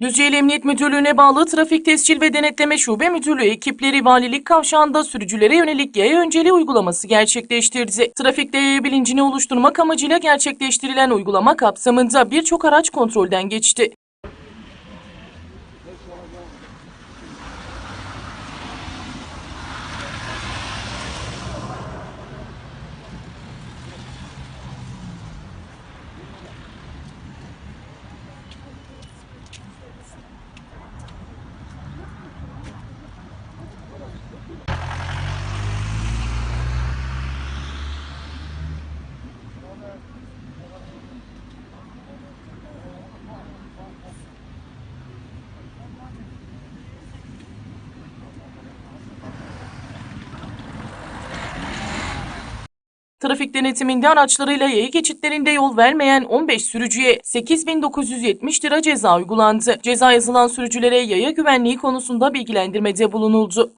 Düzce'li Emniyet Müdürlüğü'ne bağlı Trafik Tescil ve Denetleme Şube Müdürlüğü ekipleri valilik kavşağında sürücülere yönelik yaya önceliği uygulaması gerçekleştirdi. Trafikte yaya bilincini oluşturmak amacıyla gerçekleştirilen uygulama kapsamında birçok araç kontrolden geçti. Trafik denetiminde araçlarıyla yaya geçitlerinde yol vermeyen 15 sürücüye 8.970 lira ceza uygulandı. Ceza yazılan sürücülere yaya güvenliği konusunda bilgilendirmede bulunuldu.